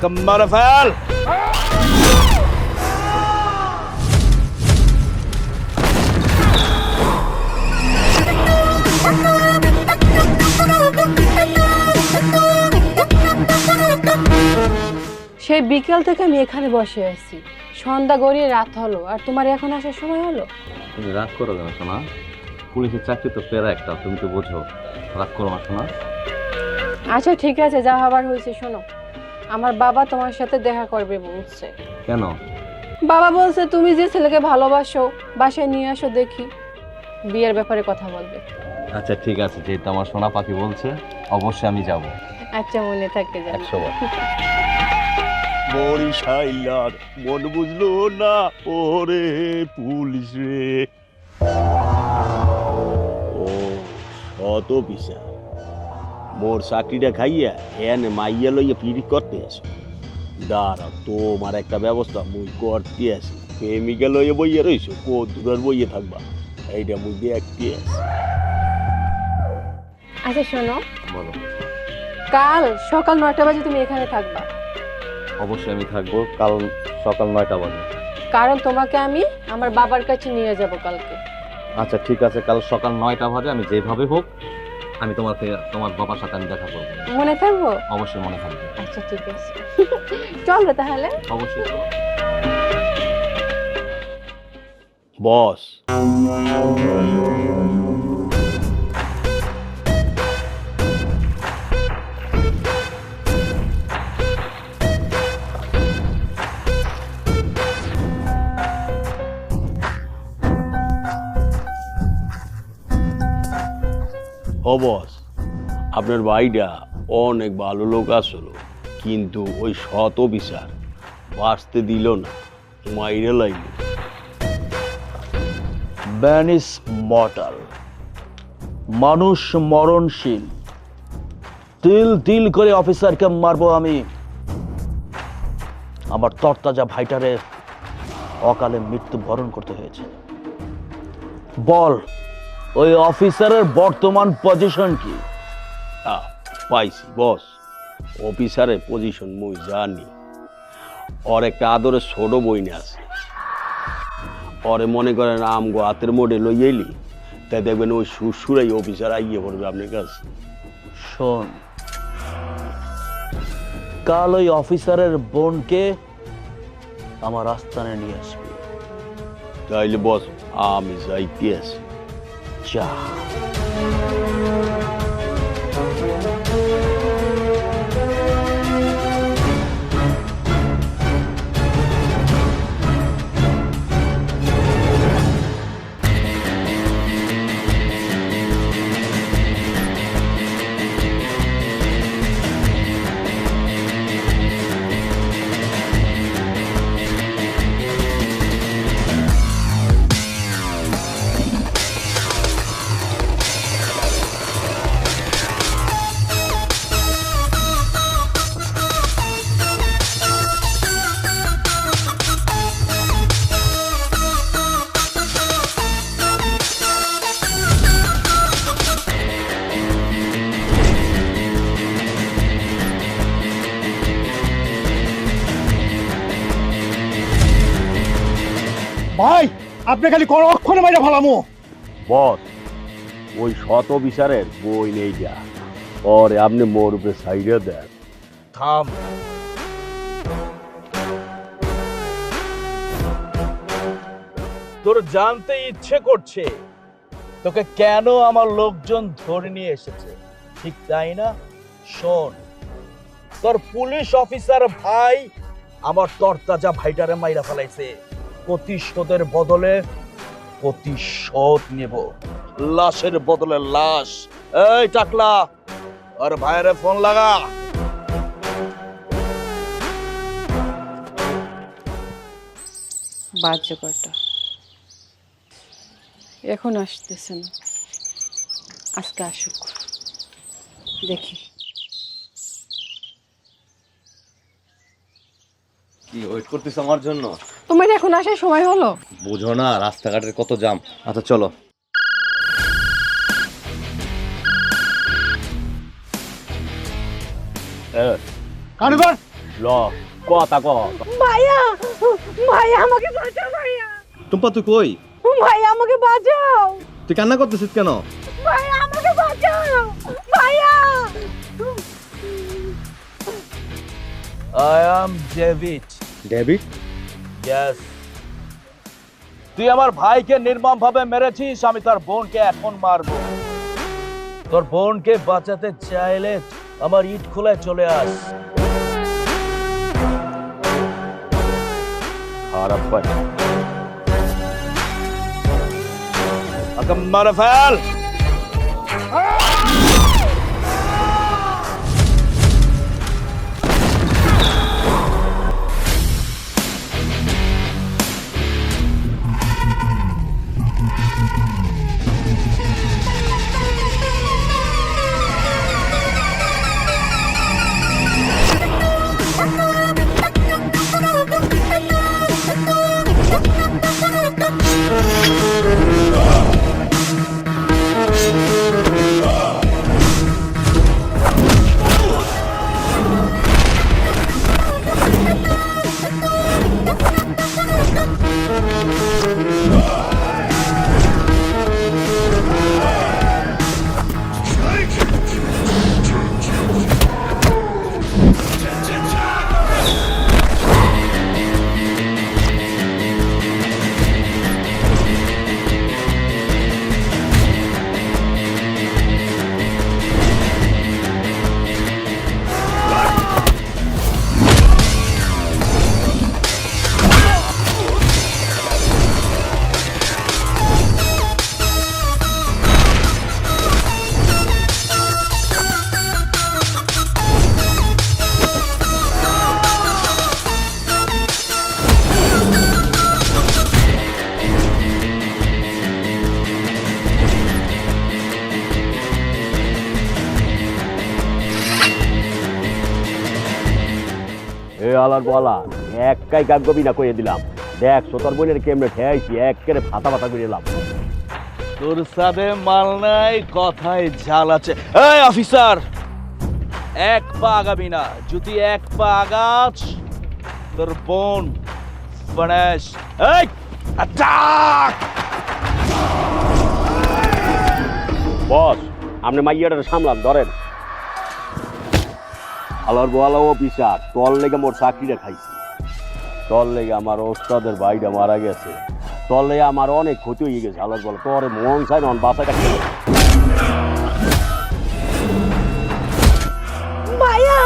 আমাকে মারে ফেল সেই বিকেল থেকে আমি এখানে বসে আছি। সন্ধ্যা গড়িয়ে রাত হলো আর তোমার এখন আসার সময় হলো? তুমি রাগ করো কেন শোনা পুলিশের চাকরি তো পেরা একটা তুমি তো বোঝো। রাগ করো না শোনা আচ্ছা ঠিক আছে যা হবার হয়েছে শোনো। আমার বাবা তোমার সাথে দেখা করবে বলছে। কেন? বাবা বলছে তুমি যে ছেলেকে ভালোবাসো বাসায় নিয়ে আসো দেখি। বিয়ের ব্যাপারে কথা বলবে। আচ্ছা ঠিক আছে যেহেতু আমার সোনা পাখি বলছে অবশ্যই আমি যাব। আচ্ছা মনে থাকে যাবে একশো বার। বরিশাইলার মন বুঝলো না ওরে পুলিশ রে। ও শত পিসা মোর চাকরিটা খাইয়া এনে মাইয়া লইয়া পিড়ি করতে আসো। দাঁড়া তোমার একটা ব্যবস্থা মুই করতে আসি। প্রেমিকা লইয়া বইয়া রইছো কো দূরের বইয়ে থাকবা? এইটা মুই দেখতে আসি। আচ্ছা শোনো। বলো। কাল সকাল নয়টা বাজে তুমি এখানে থাকবা। অবশ্যই আমি থাকব কাল সকাল নয়টা বাজে। কারণ তোমাকে আমি আমার বাবার কাছে নিয়ে যাব কালকে। আচ্ছা ঠিক আছে কাল সকাল নয়টা বাজে আমি যেভাবে হোক আমি তোমাকে তোমার বাবার সাথে আমি দেখা করব। মনে থাকব? অবশ্যই মনে থাকবে। আচ্ছা ঠিক আছে। চলো তাহলে। অবশ্যই বস। বস, আপনার ভাইটা অনেক ভালো লোক আসলো, কিন্তু ওই শত বিচার বাঁচতে দিল না, মাইরে লাইল ব্যানিস মর্টাল, মানুষ মরণশীল, তিল তিল করে অফিসারকে মারবো আমি। আমার তরতাজা ভাইটারে অকালে মৃত্যু বরণ করতে হয়েছে। বল ওই অফিসারের বর্তমান পজিশন কি? পাইছি বস। অফিসারের পজিশন মুই জানি। ওর একটা আদরের ছোট বইনে আছে। পরে মনে করেন আম গো হাতের মোড়ে লইয়াইলি তাই দেখবেন ওই সুরসুরাই অফিসার আইয়ে পড়বে আপনার কাছে। শোন কাল ওই অফিসারের বোনকে আমার আস্থানে নিয়ে আসবে। তাইলে বস আমি যাইতে আছি যা ভাই আপনি খালি কর অক্ষণে মাইরা ভালামো বস ওই শত বিচারের বই নেই যা। পরে আপনি মোর উপরে সাইডে দেন। থাম। তোর জানতে ইচ্ছে করছে তোকে কেন আমার লোকজন ধরে নিয়ে এসেছে? ঠিক তাই না? শোন তোর পুলিশ অফিসার ভাই আমার তরতাজা ভাইটারে মাইরা ফেলাইছে। প্রতিশোধের বদলে প্রতিশোধ নেব। লাশের বদলে লাশ। এই টাকলা আর ভাইরে ফোন লাগা। এখন আসতেছে না। আজকে আসুক। দেখি। কি ওয়েট করতেছ আমার জন্য? তোমার এখন আসার সময় হলো? বুঝো না রাস্তাঘাটের কত জাম। আচ্ছা চলো। কানুগর ল কথা ক। ভাইয়া ভাইয়া আমাকে বাঁচাও ভাইয়া। টুম্পা তুই কই? ভাইয়া আমাকে বাঁচাও। তুই কান্না করতেছিস কেন? ভাইয়া আমাকে বাঁচাও। ভাইয়া। আই অ্যাম ডেভিড ডেভিড তুই আমার ভাইকে নির্মম ভাবে মেরেছিস, আমি তার বোনকে এখন মারবো। তোর বোনকে বাঁচাতে চাইলে আমার ইট খোলায় চলে আস। খারাপ ফেল। এ আলার বলা কইয়ে দিলাম। দেখ সোতর বোনের কেমনে ঠেয়াইছি ফাতা ফাতা করে এলাম। তোর সাথে মাল নাই কথায় ঝাল আছে। এই অফিসার! এক পা আগাবি না। যদি এক পা আগাছ তোর বোন ফনেশ এই অ্যাটাক বস আপনি মাইয়াটারে সামলান ধরেন। আলার বলা অফিসার, তোর লেগে মোর চাকরিটা খাইছি। তোর লেগে আমার ওস্তাদের বাইরা মারা গেছে। তোর লেগে আমার অনেক ক্ষতি হয়ে গেছে, আলোর বলা তোর মন চাই নন বাসাটা ভাইয়া